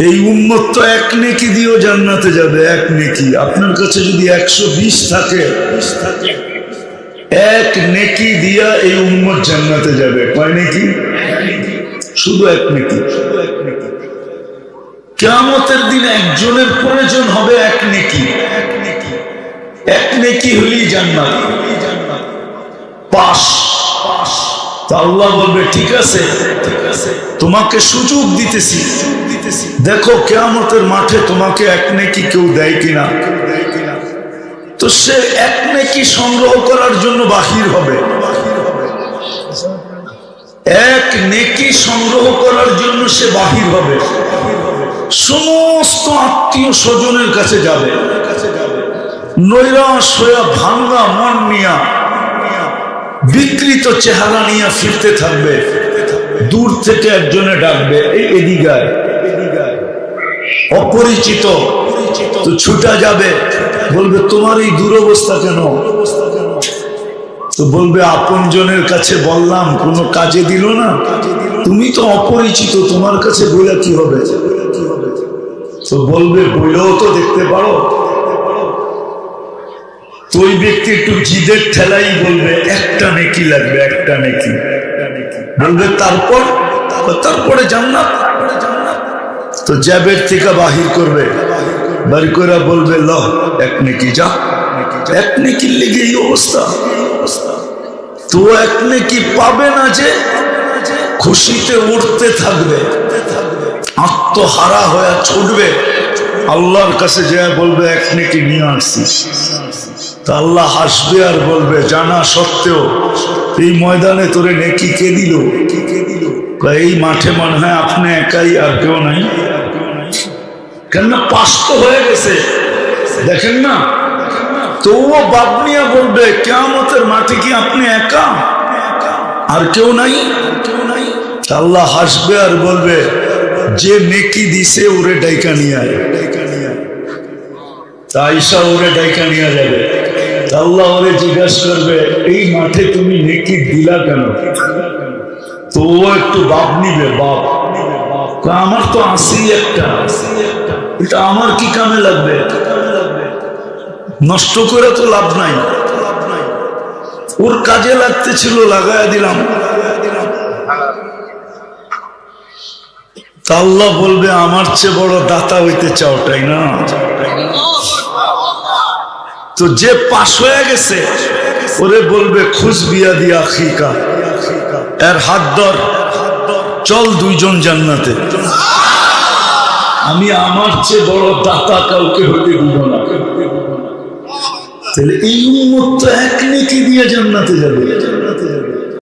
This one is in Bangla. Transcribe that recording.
এই উম্মত তো এক নেকি দিয়েও জান্নাতে যাবে, এক নেকি। আপনার কাছে যদি একশো বিশ থাকে, এক নেকি দিয়া এই উম্মত জান্নাতে যাবে। কয় নেকি? শুধু এক নেকি। কেয়ামতের দিন একজনের প্রয়োজন হবে এক নেকি। এক নেকি হলেই জান্নাত। পাশ পাশ। আল্লাহ বলবে ঠিক আছে, তোমাকে সুযোগ দিতেছি। দেখো, কেয়ামতের মাঠে তোমাকে এক নেকি কেউ দেয় কিনা? তো সে এক নেকি সংগ্রহ করার জন্য বাহির হবে। এক নেকি সংগ্রহ করার জন্য সে বাহির হবে। সমস্ত আত্মীয় স্বজনের কাছে যাবে। নৈরাশ হইয়া ভাঙ্গা মন নিয়া বিকৃত চেহারা নিয়ে ফিরতে থাকবে। দূর থেকে একজনে ডাকবে এই এদিগায় অপরিচিত, তো ছুটা যাবে। বলবে, তোমার এই দুরবস্থা কেন? তো বলবে আপন জনের কাছে বললাম, কোনো কাজে দিল না। তুমি তো অপরিচিত, তোমার কাছে বলে কি হবে? তো বলবে বইলেও তো দেখতে পারো। তো ওই ব্যক্তি একটু জিদের ঠেলাই বলবে একটা নেকি লাগবে, একটা নেকি। বলবে, তারপর? তারপরে জান্নাত। তো জ্যাবের থেকে বাহির করবে। বাড়ি করে বলবে ল এক নেকি যা। এক নেকির লেগে এই অবস্থা। তো এক নেকি পাবে না যে, খুশিতে উঠতে থাকবে। আত্মহারা হয়ে ছুটবে। আল্লাহর কাছে যা বলবে, এক নেকি নিয়ে আসছিস তা আল্লাহ হাসবে আর বলবে, জানা সত্ত্বেও এই ময়দানে তোরে নেকি কে দিল? এই মাঠে মনে হয় আপনি একাই আর কেউ নাই। কেননা পাশ তো হয়ে গেছে। দেখেন না? তো ও বাবনিয়া বলবে কেমতের মাঠে কি আপনি একা? আর কেউ নাই? কেউ নাই আল্লাহ হাসবে আর বলবে, যে নেকি দিছে ওরে ডাইকা নিয়ে আয়। তা আইসা ওরে ডাইকা নিয়ে যাবে। আল্লাহ ওরে জিজ্ঞাসা করবে, এই মাঠে তুমি নেকি দিলা কেন? তো ও একটু বাপ নিবে, বাপ। আমার তো আসি একটা। এটা আমার কি কামে লাগবে? নষ্ট করে তো লাভ নাই। ওর কাজে লাগতে ছিল লাগায়া দিলাম। তা আল্লাহ বলবে, আমার চেয়ে বড় দাতা হইতে চাও, তাই না? তো যে পাশ হয়ে গেছে, ওরে বলবে, খুশ বিয়া দিয়া খিকা এর হাত ধর। চল দুইজন জান্নাতে। আমি আমার চেয়ে বড় দাতা কাউকে হতে দিব না। তাহলে এই উম্মত এক নেকি দিয়ে জান্নাতে যাবে।